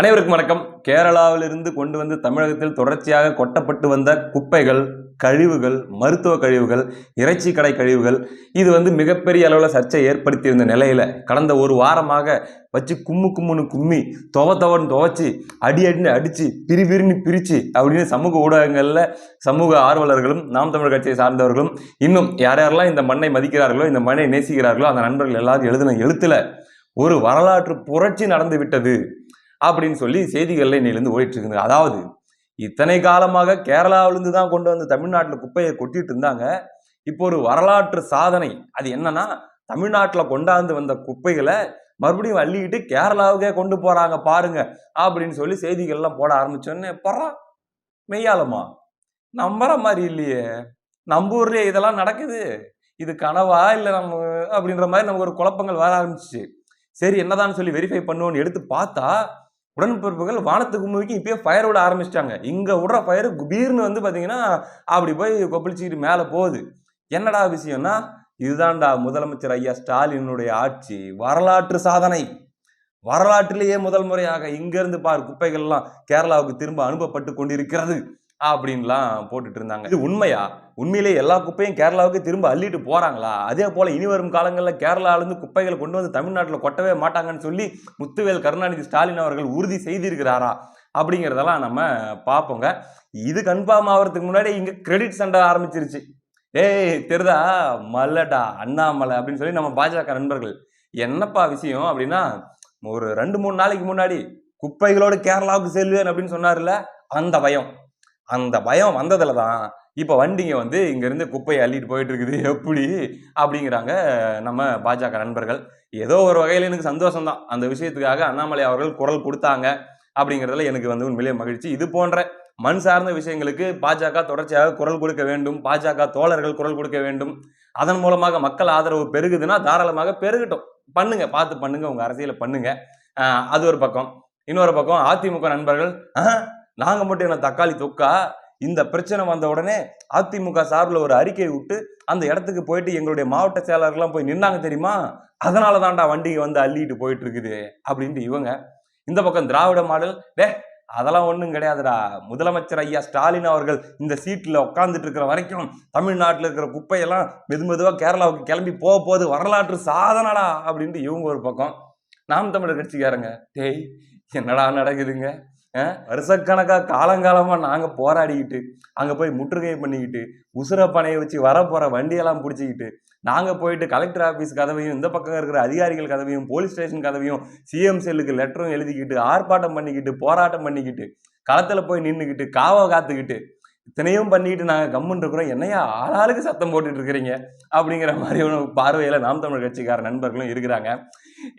அனைவருக்கும் வணக்கம். கேரளாவிலிருந்து கொண்டு வந்து தமிழகத்தில் தொடர்ச்சியாக கொட்டப்பட்டு வந்த குப்பைகள் கழிவுகள் மருத்துவ கழிவுகள் இறைச்சி கடை கழிவுகள் இது வந்து மிகப்பெரிய அளவில் சர்ச்சை ஏற்படுத்தியிருந்த நிலையில் கடந்த ஒரு வாரமாக வச்சு கும்மு கும்முன்னு கும்மி துவ துவன்னு துவைச்சி அடி அடின்னு அடித்து பிரி பிரின்னு அப்படின்னு சமூக ஊடகங்களில் சமூக ஆர்வலர்களும் நாம் தமிழ் கட்சியை சார்ந்தவர்களும் இன்னும் யார் யாரெல்லாம் இந்த மண்ணை மதிக்கிறார்களோ இந்த மண்ணை நேசிக்கிறார்களோ அந்த நண்பர்கள் எல்லாரும் எழுதின எழுத்தில் ஒரு வரலாற்று புரட்சி நடந்து விட்டது. அப்படின்னு சொல்லி செய்திகள்ல இன்னிலிருந்து ஓடிட்டு இருக்குங்க அதாவது இத்தனை காலமாக கேரளாவிலிருந்து தான் கொண்டு வந்து தமிழ்நாட்டில் குப்பையை கொட்டிட்டு இருந்தாங்க. இப்போ ஒரு வரலாற்று சாதனை. அது என்னன்னா தமிழ்நாட்டில் கொண்டாந்து வந்த குப்பைகளை மறுபடியும் அள்ளிக்கிட்டு கேரளாவுக்கே கொண்டு போறாங்க பாருங்க அப்படின்னு சொல்லி செய்திகள்லாம் போட ஆரம்பிச்சோன்னே பரா மெய்யாலமா? நம்புற மாதிரி இல்லையே. நம்ம ஊர்லயே இதெல்லாம் நடக்குது. இது கனவா இல்லை நம்ம அப்படின்ற மாதிரி நமக்கு ஒரு குழப்பங்கள் வர ஆரம்பிச்சிச்சு. சரி என்னதான் சொல்லி வெரிஃபை பண்ணுவோன்னு எடுத்து பார்த்தா உடன்பிறப்புகள் வானத்துக்கு கும்பிக்கு இப்பயே ஃபயர் விட ஆரம்பிச்சிட்டாங்க. இங்கே விடுற ஃபயர் குபீர்னு வந்து பார்த்தீங்கன்னா அப்படி போய் கொப்பளிச்சிக்கிட்டு மேலே போகுது. என்னடா விஷயம்னா இதுதான்டா முதலமைச்சர் ஐயா ஸ்டாலினுடைய ஆட்சி வரலாற்று சாதனை. வரலாற்றிலேயே முதல் முறையாக இங்கிருந்து பார் குப்பைகள்லாம் கேரளாவுக்கு திரும்ப அனுப்பப்பட்டு கொண்டிருக்கிறது. அப்படின்லாம் போட்டுட்டு இருந்தாங்க இது உண்மையா? உண்மையிலே எல்லா குப்பையும் கேரளாவுக்கு திரும்ப அள்ளிட்டு போறாங்களா? அதே போல இனி வரும் காலங்களில் கேரளாவிலிருந்து குப்பைகளை கொண்டு வந்து தமிழ்நாட்டில் கொட்டவே மாட்டாங்கன்னு சொல்லி முத்துவேல் கருணாநிதி ஸ்டாலின் அவர்கள் உறுதி செய்திருக்கிறாரா? அப்படிங்கிறதெல்லாம் நம்ம பார்ப்போங்க. இது கன்ஃபார்ம் ஆகிறதுக்கு முன்னாடி இங்கே கிரெடிட் சண்டை ஆரம்பிச்சிருச்சு. ஏய் தெரிதா? மல்லடா அண்ணாமலை அப்படின்னு சொல்லி நம்ம பாஜக நண்பர்கள். என்னப்பா விஷயம் அப்படின்னா ஒரு ரெண்டு மூணு நாளைக்கு முன்னாடி குப்பைகளோடு கேரளாவுக்கு செல்வேன் அப்படின்னு சொன்னார்ல அந்த பயம். அந்த பயம் வந்ததில் தான் இப்போ வண்டிங்க வந்து இங்கேருந்து குப்பையை அள்ளிட்டு போயிட்டு இருக்குது எப்படி? அப்படிங்கிறாங்க நம்ம பாஜக நண்பர்கள். ஏதோ ஒரு வகையில் எனக்கு சந்தோஷம் தான் அந்த விஷயத்துக்காக அண்ணாமலை அவர்கள் குரல் கொடுத்தாங்க அப்படிங்கிறதுல எனக்கு வந்து உண்மையிலே மகிழ்ச்சி. இது போன்ற மண் சார்ந்த விஷயங்களுக்கு பாஜக தொடர்ச்சியாக குரல் கொடுக்க வேண்டும். பாஜக தோழர்கள் குரல் கொடுக்க வேண்டும். அதன் மூலமாக மக்கள் ஆதரவு பெருகுதுன்னா தாராளமாக பெருகட்டும். பண்ணுங்க பார்த்து பண்ணுங்க. உங்க அரசியலை பண்ணுங்க. அது ஒரு பக்கம். இன்னொரு பக்கம் அதிமுக நண்பர்கள் நாங்கள் மட்டும் என்ன தக்காளி தொக்கா? இந்த பிரச்சனை வந்த உடனே அதிமுக சார்பில் ஒரு அறிக்கை விட்டு அந்த இடத்துக்கு போயிட்டு எங்களுடைய மாவட்ட செயலாளர்லாம் போய் நின்னாங்க தெரியுமா? அதனால தான்டா வண்டி வந்து அள்ளிட்டு போயிட்டு இருக்குது அப்படின்ட்டு இவங்க. இந்த பக்கம் திராவிட மாடல் டே அதெல்லாம் ஒன்றும் கிடையாதுடா. முதலமைச்சர் ஐயா ஸ்டாலின் அவர்கள் இந்த சீட்டில் உட்காந்துட்டு இருக்கிற வரைக்கும் தமிழ்நாட்டில் இருக்கிற குப்பையெல்லாம் மெது மெதுவாக கேரளாவுக்கு கிளம்பி போக போகுது வரலாற்று சாதனடா அப்படின்ட்டு இவங்க ஒரு பக்கம். நாம் தமிழர் கட்சிக்காரங்க டேய் என்னடா நடக்குதுங்க? வருஷக்கணக்காக காலங்காலமாக நாங்கள் போராடிக்கிட்டு அங்கே போய் முற்றுகை பண்ணிக்கிட்டு உசுர பனையை வச்சு வரப்போகிற வண்டியெல்லாம் பிடிச்சிக்கிட்டு நாங்கள் போயிட்டு கலெக்டர் ஆஃபீஸ் கதவையும் இந்த பக்கம் இருக்கிற அதிகாரிகள் கதவையும் போலீஸ் ஸ்டேஷன் கதவையும் சிஎம் செல்லுக்கு லெட்டரும் எழுதிக்கிட்டு ஆர்ப்பாட்டம் பண்ணிக்கிட்டு போராட்டம் பண்ணிக்கிட்டு களத்தில் போய் நின்றுக்கிட்டு காவை காத்துக்கிட்டு இத்தனையும் பண்ணிக்கிட்டு நாங்கள் கம்முன்னு இருக்கிறோம். என்னையா ஆளாளுக்கு சத்தம் போட்டுட்டு இருக்கிறீங்க? அப்படிங்கிற மாதிரி ஒரு நாம் தமிழர் கட்சிக்கார நண்பர்களும் இருக்கிறாங்க.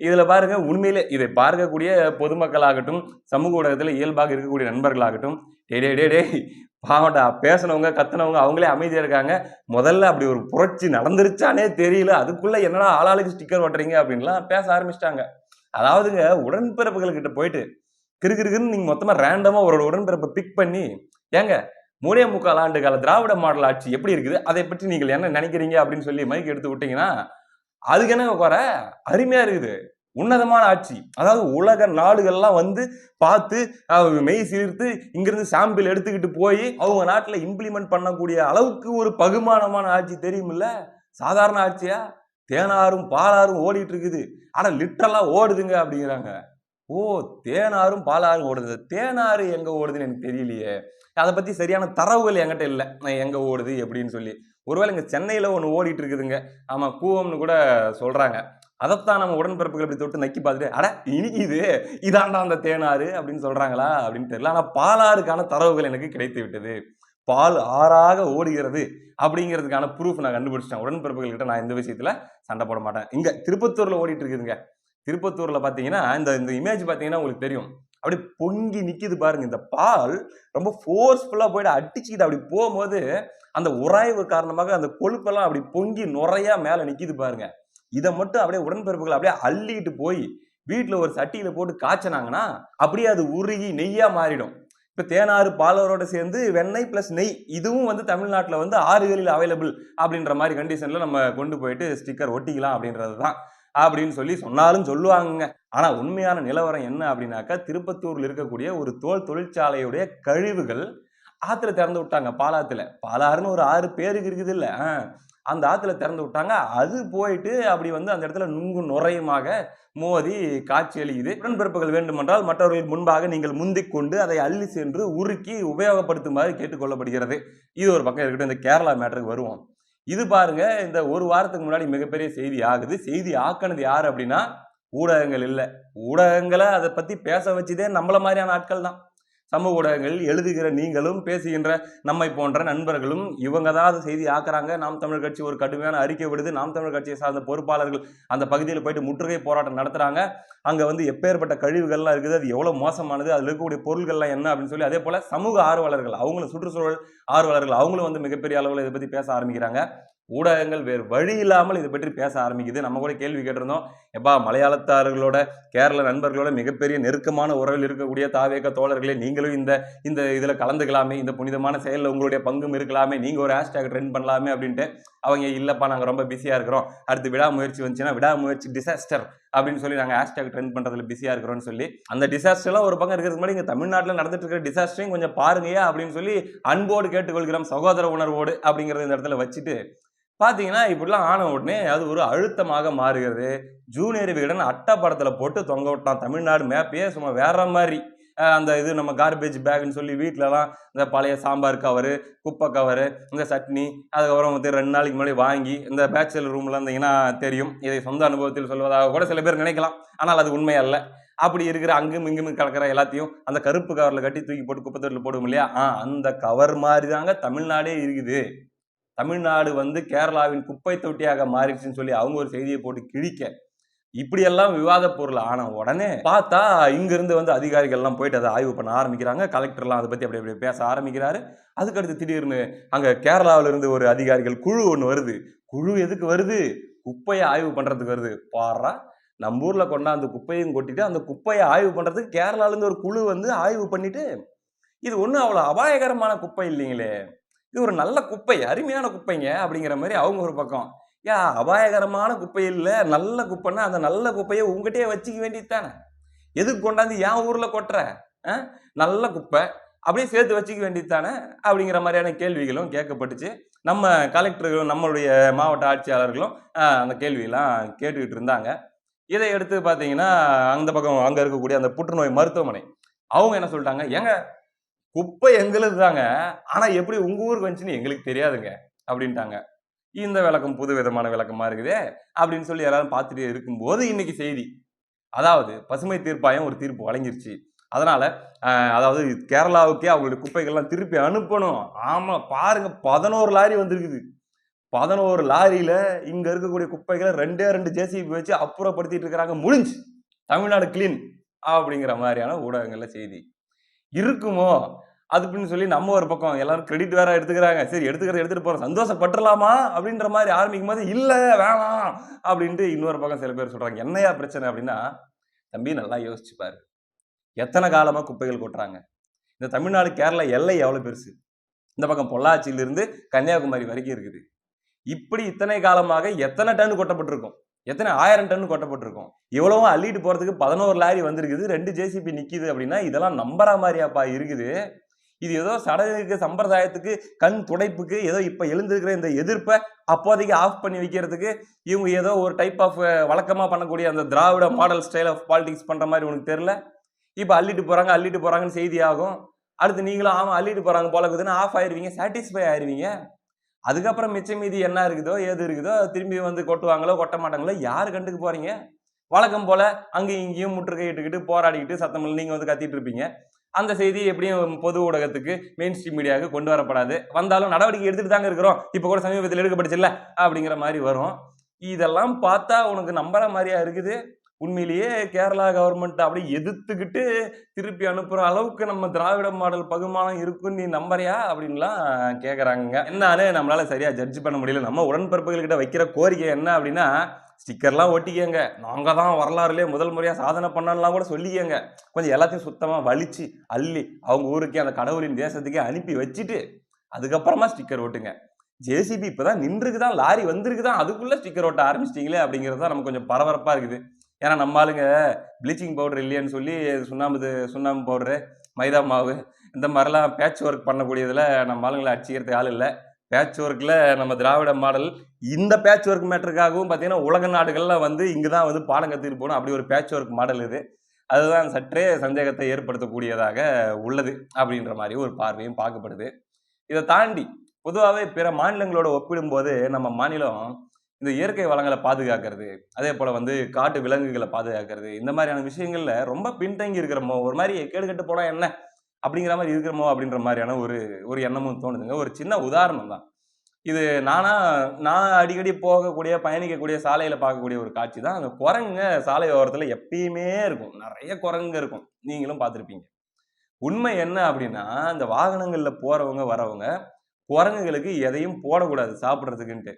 இதில் பாருங்க உண்மையிலே இதை பார்க்கக்கூடிய பொதுமக்களாகட்டும் சமூக ஊடகத்தில் இயல்பாக இருக்கக்கூடிய நண்பர்களாகட்டும் டே டே டே டே பாவண்டா பேசினவங்க கத்துனவங்க அவங்களே அமைதியாக இருக்காங்க. முதல்ல அப்படி ஒரு புரட்சி நடந்துருச்சானே தெரியல அதுக்குள்ளே என்னடா ஆளாளுக்கு ஸ்டிக்கர் ஓட்டுறீங்க அப்படின்லாம் பேச ஆரம்பிச்சிட்டாங்க. அதாவதுங்க உடன்பிறப்புகள்கிட்ட போயிட்டு கிறுகிறுன்னு நீங்கள் மொத்தமாக ரேண்டமாக ஒரு உடன்பிறப்பை பிக் பண்ணி ஏங்க மூணே முக்கால் ஆண்டு கால திராவிட மாடல் ஆட்சி எப்படி இருக்குது? அதை பற்றி நீங்கள் என்ன நினைக்கிறீங்க அப்படின்னு சொல்லி மைக் எடுத்து விட்டீங்கன்னா அதுக்கு என்ன குறை? அருமையா இருக்குது. உன்னதமான ஆட்சி. அதாவது உலக நாடுகள்லாம் வந்து பார்த்து மெய் சீர்த்து இங்கிருந்து சாம்பிள் எடுத்துக்கிட்டு போய் அவங்க நாட்டில் இம்ப்ளிமெண்ட் பண்ணக்கூடிய அளவுக்கு ஒரு பகுமானமான ஆட்சி தெரியுமில்ல? சாதாரண ஆட்சியா? தேனாரும் பாலாரும் ஓடிட்டு இருக்குது. ஆனால் லிட்டரலா ஓடுதுங்க அப்படிங்கிறாங்க. ஓ தேனாரும் பாலாரும் ஓடுது. தேனாறு எங்கே ஓடுதுன்னு எனக்கு தெரியலையே. அதை பற்றி சரியான தரவுகள் என்கிட்ட இல்லை. நான் எங்கே ஓடுது? எப்படின்னு சொல்லி. ஒருவேளை இங்கே சென்னையில் ஒன்று ஓடிட்டு இருக்குதுங்க ஆமாம் கூவம்னு கூட சொல்கிறாங்க அதைத்தான் நம்ம உடன்பிறப்புகள் இப்படி தொட்டு நக்கி பார்த்துட்டு அட இனிக்குது இதாண்டா அந்த தேனாறு அப்படின்னு சொல்கிறாங்களா அப்படின்னு தெரியல. ஆனால் பாலாறுக்கான தரவுகள் எனக்கு கிடைத்து விட்டது. பால் ஆறாக ஓடுகிறது அப்படிங்கிறதுக்கான ப்ரூஃப் நான் கண்டுபிடிச்சிட்டேன். உடன்பிறப்புகள்கிட்ட நான் இந்த விஷயத்தில் சண்டை போட மாட்டேன். இங்கே திருப்பத்தூரில் ஓடிட்டு இருக்குதுங்க திருப்பத்தூரில் பார்த்தீங்கன்னா இந்த இந்த இமேஜ் பார்த்தீங்கன்னா உங்களுக்கு தெரியும். அப்படியே பொங்கி நிற்கிது பாருங்க. இந்த பால் ரொம்ப ஃபோர்ஸ்ஃபுல்லாக போயிட்டு அடிச்சுக்கிட்டு அப்படி போகும்போது அந்த உராய்வு காரணமாக அந்த கொழுப்பெல்லாம் அப்படி பொங்கி நுறையா மேலே நிற்கிது பாருங்க. இதை மட்டும் அப்படியே உடன்பிறப்புகள் அப்படியே அள்ளிட்டு போய் வீட்டில் ஒரு சட்டியில் போட்டு காய்ச்சினாங்கன்னா அப்படியே அது உருகி நெய்யாக மாறிடும். இப்போ தேனாறு பாலவரோட சேர்ந்து வெண்ணெய் ப்ளஸ் நெய் இதுவும் வந்து தமிழ்நாட்டில் வந்து ஆறுகளில் அவைலபிள் அப்படின்ற மாதிரி கண்டிஷனில் நம்ம கொண்டு போயிட்டு ஸ்டிக்கர் ஒட்டிக்கலாம் அப்படின்றது தான் அப்படின்னு சொல்லி சொன்னாலும் சொல்லுவாங்கங்க. ஆனால் உண்மையான நிலவரம் என்ன அப்படின்னாக்கா திருப்பத்தூரில் இருக்கக்கூடிய ஒரு தோல் தொழிற்சாலையுடைய கழிவுகள் ஆற்றுல திறந்து விட்டாங்க பாலாத்துல. பாலாறுன்னு ஒரு ஆறு பேருக்கு இருக்குது இல்ல அந்த ஆற்றுல திறந்து விட்டாங்க. அது போயிட்டு அப்படி வந்து அந்த இடத்துல நுங்கு நுரையுமாக மோதி காட்சி அளிக்குது. உடன்பிறப்புகள் வேண்டுமென்றால் மற்றவர்கள் முன்பாக நீங்கள் முந்திக் கொண்டு அதை அள்ளி சென்று உருக்கி உபயோகப்படுத்துமாறு கேட்டுக்கொள்ளப்படுகிறது. இது ஒரு பக்கம் இருக்கட்டும் இந்த கேரளா மேட்டருக்கு வருவோம். இது பாருங்க இந்த ஒரு வாரத்துக்கு முன்னாடி மிகப்பெரிய செய்தி ஆகுது. செய்தி ஆக்கினது யார் அப்படின்னா ஊடகங்கள் இல்லை. ஊடகங்களை அதை பத்தி பேச வச்சதே நம்மள மாதிரியான ஆட்கள் தான். சமூக ஊடகங்கள் எழுதுகிற நீங்களும் பேசுகின்ற நம்மை போன்ற நண்பர்களும் இவங்க தான் செய்தி ஆக்குறாங்க. நாம் தமிழ் கட்சி ஒரு கடுமையான அறிக்கை விடுது. நாம் தமிழ் கட்சியை சார்ந்த பொறுப்பாளர்கள் அந்த பகுதியில் போயிட்டு முற்றுகை போராட்டம் நடத்துகிறாங்க அங்கே வந்து எப்பேற்பட்ட கழிவுகள்லாம் இருக்குது அது எவ்வளோ மோசமானது அதில் இருக்கக்கூடிய பொருள்கள்லாம் என்ன அப்படின்னு சொல்லி அதே போல் சமூக ஆர்வலர்கள் அவங்களும் சுற்றுச்சூழல் ஆர்வலர்கள் அவங்களும் வந்து மிகப்பெரிய அளவில் இதை பற்றி பேச ஆரம்பிக்கிறாங்க. ஊடகங்கள் வேறு வழி இல்லாமல் இதை பற்றி பேச ஆரம்பிக்குது. நம்ம கூட கேள்வி கேட்டிருந்தோம். எப்பா மலையாளத்தார்களோட கேரள நண்பர்களோட மிகப்பெரிய நெருக்கமான உறவில் இருக்கக்கூடிய தாவேக தோழர்களே நீங்களும் இந்த இந்த இதில் கலந்துக்கலாமே இந்த புனிதமான செயலில் உங்களுடைய பங்கும் இருக்கலாமே நீங்கள் ஒரு ஹேஷ்டேக் ட்ரெண்ட் பண்ணலாமே அப்படின்ட்டு அவங்க இல்லைப்பா நாங்கள் ரொம்ப பிஸியாக இருக்கிறோம். அடுத்து விடாமுயற்சி வந்துச்சுன்னா விடாமுயற்சி டிசாஸ்டர் அப்படின்னு சொல்லி நாங்கள் ஹேஷ்டேக் ட்ரெண்ட் பண்ணுறதுல பிஸியாக இருக்கிறோம்னு சொல்லி அந்த டிசாஸ்டர்லாம் ஒரு பக்கம் இருக்கிறதுக்கு முன்னாடி இங்கே தமிழ்நாட்டில் நடந்துட்டு இருக்கிற டிசாஸ்டரையும் கொஞ்சம் பாருங்கயா அப்படின்னு சொல்லி அன்போடு கேட்டுக்கொள்கிறோம். சகோதர உணர்வோடு அப்படிங்கிறத இந்த இடத்துல வச்சுட்டு பார்த்தீங்கன்னா இப்படிலாம் ஆன உடனே அது ஒரு அழுத்தமாக மாறுகிறது. ஜூனியர் விகடன் அட்டை படத்தில் போட்டு தொங்க விட்டான். தமிழ்நாடு மேப்பையே சும்மா வேற மாதிரி. அந்த இது நம்ம கார்பேஜ் பேக்னு சொல்லி வீட்டிலலாம் இந்த பழைய சாம்பார் கவரு குப்பை கவரு இந்த சட்னி அதுக்கப்புறம் வந்து ரெண்டு நாளைக்கு முன்னாடி வாங்கி இந்த பேச்சுலர் ரூமில் இருந்தீங்கன்னா தெரியும். இதை சொந்த அனுபவத்தில் சொல்வதாக கூட சில பேர் நினைக்கலாம். ஆனால் அது உண்மை அல்ல. அப்படி இருக்கிற அங்கும் இங்கும் கலக்கிற எல்லாத்தையும் அந்த கருப்பு கவரில் கட்டி தூக்கி போட்டு குப்பை தொட்டில் போடுவோம் இல்லையா? ஆ அந்த கவர் மாதிரி தாங்க தமிழ்நாடே இருக்குது. தமிழ்நாடு வந்து கேரளாவின் குப்பை தொட்டியாக மாறிடுச்சுன்னு சொல்லி அவங்க ஒரு செய்தியை போட்டு கிழிக்க. இப்படியெல்லாம் விவாத பொருள். ஆன உடனே பார்த்தா இங்கிருந்து வந்து அதிகாரிகள்லாம் போயிட்டு அதை ஆய்வு பண்ண ஆரம்பிக்கிறாங்க. கலெக்டர்லாம் அதை பற்றி அப்படி அப்படி பேச ஆரம்பிக்கிறாரு. அதுக்கடுத்து திடீர்னு அங்கே கேரளாவிலிருந்து ஒரு அதிகாரிகள் குழு ஒன்று வருது. குழு எதுக்கு வருது? குப்பையை ஆய்வு பண்ணுறதுக்கு வருது. பாடுறா நம்ம ஊர்ல கொண்டாந்து குப்பையும் கொட்டிட்டு அந்த குப்பையை ஆய்வு பண்ணுறதுக்கு கேரளாவிலேருந்து ஒரு குழு வந்து ஆய்வு பண்ணிட்டு இது ஒன்றும் அவ்வளோ அபாயகரமான குப்பை இல்லைங்களே. இது ஒரு நல்ல குப்பை அருமையான குப்பைங்க அப்படிங்கிற மாதிரி அவங்க ஒரு பக்கம். யா அபாயகரமான குப்பை இல்லை. நல்ல குப்பைன்னா அந்த நல்ல குப்பையை உங்ககிட்டயே வச்சுக்க வேண்டியது தானே? எதுக்கு கொண்டாந்து என் ஊரில் கொட்டுற? ஆ? நல்ல குப்பை அப்படியே சேர்த்து வச்சுக்க வேண்டியது தானே? அப்படிங்கிற மாதிரியான கேள்விகளும் கேட்கப்பட்டுச்சு. நம்ம கலெக்டர்களும் நம்மளுடைய மாவட்ட ஆட்சியாளர்களும் அந்த கேள்வியெல்லாம் கேட்டுக்கிட்டு இருந்தாங்க. இதை எடுத்து பார்த்தீங்கன்னா அந்த பக்கம் அங்கே இருக்கக்கூடிய அந்த புற்றுநோய் மருத்துவமனை அவங்க என்ன சொல்லிட்டாங்க? ஏங்க குப்பை எங்களுக்கு தாங்க ஆனால் எப்படி உங்கள் ஊருக்கு வந்துச்சுன்னு எங்களுக்கு தெரியாதுங்க அப்படின்ட்டாங்க. இந்த விளக்கம் புது விதமான விளக்கமாக இருக்குதே அப்படின்னு சொல்லி எல்லாரும் பார்த்துட்டு இருக்கும்போது இன்னைக்கு செய்தி. அதாவது பசுமை தீர்ப்பாயம் ஒரு தீர்ப்பு வழங்கிருச்சு. அதனால் அதாவது கேரளாவுக்கே அவங்களுடைய குப்பைகள்லாம் திருப்பி அனுப்பணும். ஆமாம் பாருங்கள் பதினோரு லாரி வந்திருக்குது. பதினோரு லாரியில் இங்கே இருக்கக்கூடிய குப்பைகளை ரெண்டே ரெண்டு ஜேசிபி வச்சு அப்புறப்படுத்திட்டு இருக்கிறாங்க. முடிஞ்சு. தமிழ்நாடு கிளீன் அப்படிங்கிற மாதிரியான ஊடகங்களில் செய்தி. இருக்குமோ? அது அப்படின்னு சொல்லி நம்ம ஒரு பக்கம் எல்லாரும் கிரெடிட் வேற எடுத்துக்கிறாங்க. சரி எடுத்துக்கிறத எடுத்துட்டு போறோம். சந்தோஷப்பட்டுலாமா அப்படின்ற மாதிரி ஆரம்பிக்கும் போது இல்லை வேணாம். அப்படின்ட்டு இன்னொரு பக்கம் சில பேர் சொல்றாங்க. என்னையா பிரச்சனை? அப்படின்னா தம்பி நல்லா யோசிச்சுப்பாரு எத்தனை காலமா குப்பைகள் கொட்டுறாங்க? இந்த தமிழ்நாடு கேரளா எல்லை எவ்வளவு பெருசு? இந்த பக்கம் பொள்ளாச்சியிலிருந்து கன்னியாகுமரி வரைக்கும் இருக்குது. இப்படி இத்தனை காலமாக எத்தனை டன் கொட்டப்பட்டிருக்கும்? எத்தனை ஆயிரம் டன் கொட்டப்பட்டிருக்கும். இவ்வளவும் அள்ளிட்டு போறதுக்கு பதினோரு லாரி வந்திருக்குது ரெண்டு ஜேசிபி நிக்குது அப்படின்னா இதெல்லாம் நம்புற மாதிரியாப்பா இருக்குது. இது ஏதோ சடங்குக்கு சம்பிரதாயத்துக்கு கண் துடைப்புக்கு ஏதோ இப்ப எழுந்திருக்கிற இந்த எதிர்ப்பை அப்போதைக்கு ஆஃப் பண்ணி வைக்கிறதுக்கு இவங்க ஏதோ ஒரு டைப் ஆஃப் வழக்கமா பண்ணக்கூடிய அந்த Dravida model style of politics பண்ற மாதிரி உனக்கு தெரியல? இப்ப அள்ளிட்டு போறாங்க அள்ளிட்டு போறாங்கன்னு செய்தி ஆகும் அடுத்து நீங்களும் ஆமா அள்ளிட்டு போறாங்க போல இருக்குதுன்னு ஆஃப் ஆயிருவீங்க சாட்டிஸ்ஃபை ஆயிருவீங்க. அதுக்கப்புறம் மிச்சம் மீதி என்ன இருக்குதோ ஏது இருக்குதோ திரும்பி வந்து கொட்டுவாங்களோ கொட்ட மாட்டாங்களோ யார் கண்டுக்கு போகிறீங்க வழக்கம் போல் அங்கேயும் இங்கேயும் முற்றுகையிட்டுக்கிட்டு போராடிக்கிட்டு சத்தமில்லை நீங்கள் வந்து கத்திட்டு இருப்பீங்க. அந்த செய்தி எப்படியும் பொது ஊடகத்துக்கு மெயின் ஸ்ட்ரீம் மீடியாவுக்கு கொண்டு வரப்படாது. வந்தாலும் நடவடிக்கை எடுத்துகிட்டு தாங்க இருக்கிறோம். இப்போ கூட சமீபத்தில் எடுக்கப்பட்டுச்சுல்ல? அப்படிங்கிற மாதிரி வரும். இதெல்லாம் பார்த்தா உனக்கு நம்புற மாதிரியா இருக்குது. உண்மையிலேயே கேரளா கவர்மெண்ட் அப்படியே எதிர்த்துக்கிட்டு திருப்பி அனுப்புகிற அளவுக்கு நம்ம திராவிட மாடல் பகுமானம் இருக்குன்னு நீ நம்புறியா அப்படின்லாம் கேட்குறாங்க என்னாலே நம்மளால் சரியாக ஜட்ஜ் பண்ண முடியல. நம்ம உடன்பிறப்புகள்கிட்ட வைக்கிற கோரிக்கை என்ன அப்படின்னா ஸ்டிக்கர்லாம் ஒட்டிக்கங்க. நாங்கள் தான் வரலாறுலேயே முதல் முறையாக சாதனை பண்ணலாம் கூட சொல்லிக்கங்க. கொஞ்சம் எல்லாத்தையும் சுத்தமாக வலிச்சு அள்ளி அவங்க ஊருக்கே அந்த கடவுளின் தேசத்துக்கே அனுப்பி வச்சுட்டு அதுக்கப்புறமா ஸ்டிக்கர் ஓட்டுங்க ஜேசிபி இப்பதான் நின்றுக்குதான் லாரி வந்திருக்குதான் அதுக்குள்ளே ஸ்டிக்கர் ஓட்ட ஆரம்பிச்சிட்டீங்களே அப்படிங்கிறது தான் நமக்கு கொஞ்சம் பரபரப்பாக இருக்குது. ஏன்னா நம்ம ஆளுங்க ப்ளீச்சிங் பவுடர் இல்லையான்னு சொல்லி சுண்ணாம்பு சுண்ணாம்பு பவுடரு மைதா மாவு இந்த மாதிரிலாம் பேட்ச் ஒர்க் பண்ணக்கூடியதில் நம்ம ஆளுங்களை அடிச்சிக்கிறதுக்கு ஆள் இல்லை. பேட்ச் ஒர்க்கில் நம்ம திராவிட மாடல் இந்த பேட்ச் ஒர்க் மேட்டருக்காகவும் பார்த்தீங்கன்னா உலக நாடுகளில் வந்து இங்கே தான் வந்து பாடம் கற்றுக்கிட்டு போகணும். அப்படி ஒரு பேட்ச் ஒர்க் மாடல் இது. அதுதான் சற்றே சந்தேகத்தை ஏற்படுத்தக்கூடியதாக உள்ளது அப்படின்ற மாதிரி ஒரு பார்வையும் பார்க்கப்படுது. இதை தாண்டி பொதுவாகவே பிற மாநிலங்களோட ஒப்பிடும்போது நம்ம மாநிலம் இந்த இயற்கை வளங்களை பாதுகாக்கிறது அதே போல் வந்து காட்டு விலங்குகளை பாதுகாக்கிறது இந்த மாதிரியான விஷயங்களில் ரொம்ப பின்தங்கி இருக்கிறமோ ஒரு மாதிரி கேடு கட்டு போனா என்ன அப்படிங்கிற மாதிரி இருக்கிறமோ அப்படின்ற மாதிரியான ஒரு ஒரு எண்ணமும் தோணுதுங்க. ஒரு சின்ன உதாரணம் தான். இது நானா நான் அடிக்கடி போகக்கூடிய பயணிக்கக்கூடிய சாலையில் பார்க்கக்கூடிய ஒரு காட்சி தான். அந்த குரங்குங்க சாலை ஓரத்தில் எப்பயுமே இருக்கும். நிறைய குரங்குங்க இருக்கும். நீங்களும் பார்த்துருப்பீங்க. உண்மை என்ன அப்படின்னா இந்த வாகனங்களில் போகிறவங்க வரவங்க குரங்குகளுக்கு எதையும் போடக்கூடாது சாப்பிட்றதுக்குன்ட்டு.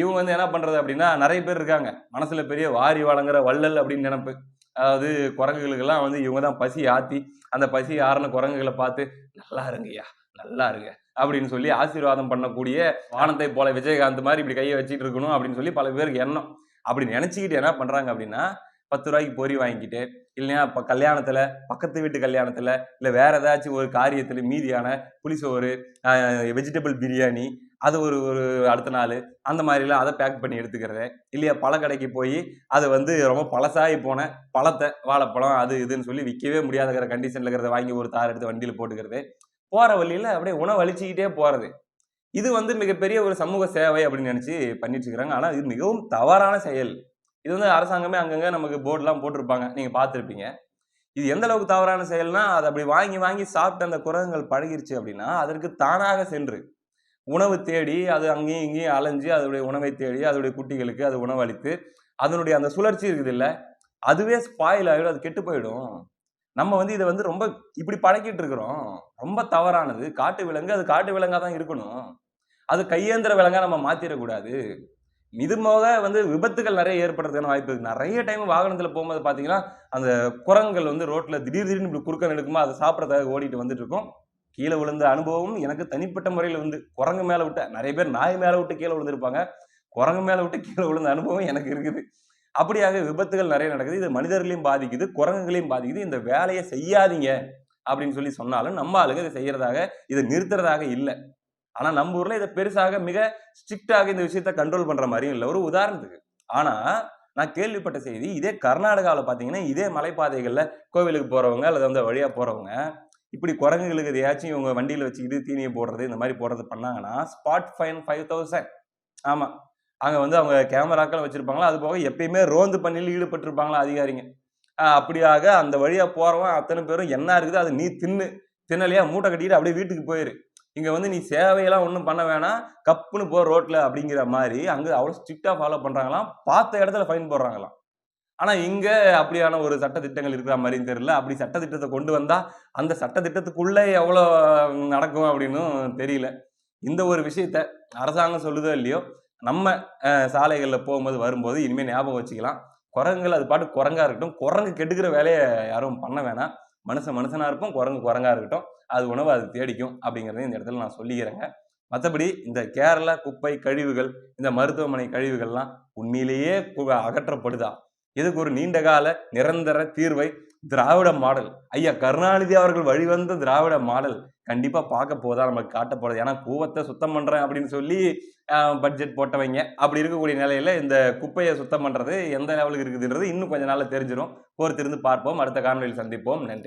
இவங்க வந்து என்ன பண்ணுறது அப்படின்னா நிறைய பேர் இருக்காங்க. மனசில் பெரிய வாரி வழங்குற வள்ளல் அப்படின்னு நினப்பு. அதாவது குரங்குகளுக்கெல்லாம் வந்து இவங்க தான் பசி ஆற்றி அந்த பசி ஆறின குரங்குகளை பார்த்து நல்லா இருங்கய்யா நல்லா இருங்க அப்படின்னு சொல்லி ஆசீர்வாதம் பண்ணக்கூடிய வானத்தை போல விஜயகாந்த் மாதிரி இப்படி கையை வச்சுட்டு இருக்கணும் அப்படின்னு சொல்லி பல பேருக்கு எண்ணம். அப்படி நினச்சிக்கிட்டு என்ன பண்ணுறாங்க அப்படின்னா பத்து ரூபாய்க்கு பொறி வாங்கிக்கிட்டு இல்லையா இப்போ கல்யாணத்தில் பக்கத்து வீட்டு கல்யாணத்தில் இல்லை வேறு ஏதாச்சும் ஒரு காரியத்தில் மீதியான புளிசோறு வெஜிடபிள் பிரியாணி அது ஒரு ஒரு அடுத்த நாள். அந்த மாதிரிலாம் அதை பேக் பண்ணி எடுத்துக்கிறது. இல்லையா பழக்கடைக்கு போய் அதை வந்து ரொம்ப பழசாகி போன பழத்தை வாழைப்பழம் அது இதுன்னு சொல்லி விற்கவே முடியாதுங்கிற கண்டிஷனில் இருக்கிறத வாங்கி ஒரு தார் எடுத்து வண்டியில் போட்டுக்கிறது. போகிற வழியில அப்படியே உணவு அழிச்சிக்கிட்டே போகிறது இது வந்து மிகப்பெரிய ஒரு சமூக சேவை அப்படின்னு நினச்சி பண்ணிட்டு இருக்கிறாங்க. இது மிகவும் தவறான செயல். இது வந்து அரசாங்கமே அங்கங்கே நமக்கு போர்டுலாம் போட்டிருப்பாங்க. நீங்கள் பார்த்துருப்பீங்க. இது எந்த அளவுக்கு தவறான செயல்னா அதை அப்படி வாங்கி வாங்கி சாப்பிட்டு அந்த குரங்குகள் பழகிருச்சு அப்படின்னா அதற்கு தானாக சென்று உணவு தேடி அது அங்கேயும் இங்கேயும் அலைஞ்சு அதோடைய உணவை தேடி அதோடைய குட்டிகளுக்கு அது உணவளித்து அதனுடைய அந்த சுழற்சி இருக்குது இல்லை அதுவே ஸ்பாயில் ஆகிடும் அது கெட்டு போயிடும். நம்ம வந்து இதை வந்து ரொம்ப இப்படி பழக்கிட்டு இருக்கிறோம். ரொம்ப தவறானது. காட்டு விலங்கு அது காட்டு விலங்காக தான் இருக்கணும். அது கையேந்திர விலங்காக நம்ம மாற்றிடக்கூடாது இது போக வந்து விபத்துகள் நிறைய ஏற்படுறதுக்கான வாய்ப்பு இருக்குது நிறைய டைம் வாகனத்தில் போகும்போது பார்த்தீங்கன்னா அந்த குரங்குகள் வந்து ரோட்டில் திடீர் திடீர்னு இப்படி குறுக்க எடுக்குமா அதை சாப்பிட்றதுக்காக ஓடிட்டு வந்துட்டு இருக்கும். கீழே விழுந்த அனுபவம் எனக்கு தனிப்பட்ட முறையில் வந்து குரங்கு மேலே விட்ட நிறைய பேர் நாய் மேலே விட்டு கீழே விழுந்திருப்பாங்க. குரங்கு மேலே விட்டு கீழே விழுந்த அனுபவம் எனக்கு இருக்குது. அப்படியாக விபத்துகள் நிறைய நடக்குது. இது மனிதர்களையும் பாதிக்குது குரங்குகளையும் பாதிக்குது. இந்த வேலையை செய்யாதீங்க அப்படின்னு சொல்லி சொன்னாலும் நம்ம ஆளுங்க இதை செய்யறதாக இதை நிறுத்துறதாக இல்லை. ஆனா நம்ம ஊர்ல இதை பெருசாக மிக ஸ்ட்ரிக்டாக இந்த விஷயத்த கண்ட்ரோல் பண்ற மாதிரியும் இல்லை. ஒரு உதாரணத்துக்கு ஆனா நான் கேள்விப்பட்ட செய்தி இதே கர்நாடகாவில் பார்த்தீங்கன்னா இதே மலைப்பாதைகளில் கோவிலுக்கு போறவங்க அல்லது அந்த வழியா போறவங்க இப்படி குரங்குகளுக்கு எதையாச்சும் இவங்க வண்டியில் வச்சுக்கிட்டு தீனியை போடுறது இந்த மாதிரி போடுறது பண்ணாங்கன்னா ஸ்பாட் ஃபைன் ஃபைவ் தௌசண்ட் ஆமாம் அங்கே வந்து அவங்க கேமராக்கள் வச்சுருப்பாங்களா? அது போக எப்பயுமே ரோந்து பண்ணியில் ஈடுபட்டிருப்பாங்களா அதிகாரிங்க. அப்படியாக அந்த வழியாக போகிறவன் அத்தனை பேரும் என்ன இருக்குது அது நீ தின்னு தின்னலையா மூட்டை கட்டிக்கிட்டு அப்படியே வீட்டுக்கு போயிரு. இங்கே வந்து நீ சேவையெல்லாம் ஒன்றும் பண்ண வேணாம் கப்புன்னு போ ரோட்டில் அப்படிங்கிற மாதிரி அங்கே அவ்வளோ ஸ்ட்ரிக்டாக ஃபாலோ பண்ணுறாங்களாம் பார்த்த இடத்துல ஃபைன் போடுறாங்களாம். ஆனால் இங்கே அப்படியான ஒரு சட்ட திட்டங்கள் இருக்கிற மாதிரியும் தெரியல. அப்படி சட்ட திட்டத்தை கொண்டு வந்தால் அந்த சட்ட திட்டத்துக்குள்ளே எவ்வளோ நடக்கும் அப்படின்னும் தெரியல. இந்த ஒரு விஷயத்த அரசாங்கம் சொல்லுதோ இல்லையோ நம்ம சாலைகளில் போகும்போது வரும்போது இனிமேல் ஞாபகம் வச்சுக்கலாம். குரங்குகள் அது பாட்டு குரங்கா இருக்கட்டும். குரங்கு கெடுக்கிற வேலையை யாரும் பண்ண வேணாம். மனுஷன் மனுஷனா இருப்போம் குரங்கு குரங்கா இருக்கட்டும். அது உணவு அது தேடிக்கும் அப்படிங்கிறதையும் இந்த இடத்துல நான் சொல்லிக்கிறேங்க. மற்றபடி இந்த கேரளா குப்பை கழிவுகள் இந்த மருத்துவமனை கழிவுகள்லாம் உண்மையிலேயே அகற்றப்படுதா? இதுக்கு ஒரு நீண்ட கால நிரந்தர தீர்வை திராவிட மாடல். ஐயா கருணாநிதி அவர்கள் வழிவந்த திராவிட மாடல் கண்டிப்பா பார்க்க போதா? நமக்கு காட்ட போறது ஏன்னா கூவத்தை சுத்தம் பண்றேன் அப்படின்னு சொல்லி பட்ஜெட் போட்டவங்க. அப்படி இருக்கக்கூடிய நிலையில இந்த குப்பையை சுத்தம் பண்றது எந்த லெவலுக்கு இருக்குதுன்றது இன்னும் கொஞ்ச நாள்ல தெரிஞ்சிடும் பொறுத்திருந்து பார்ப்போம். அடுத்த காணொலியில் சந்திப்போம். நன்றி.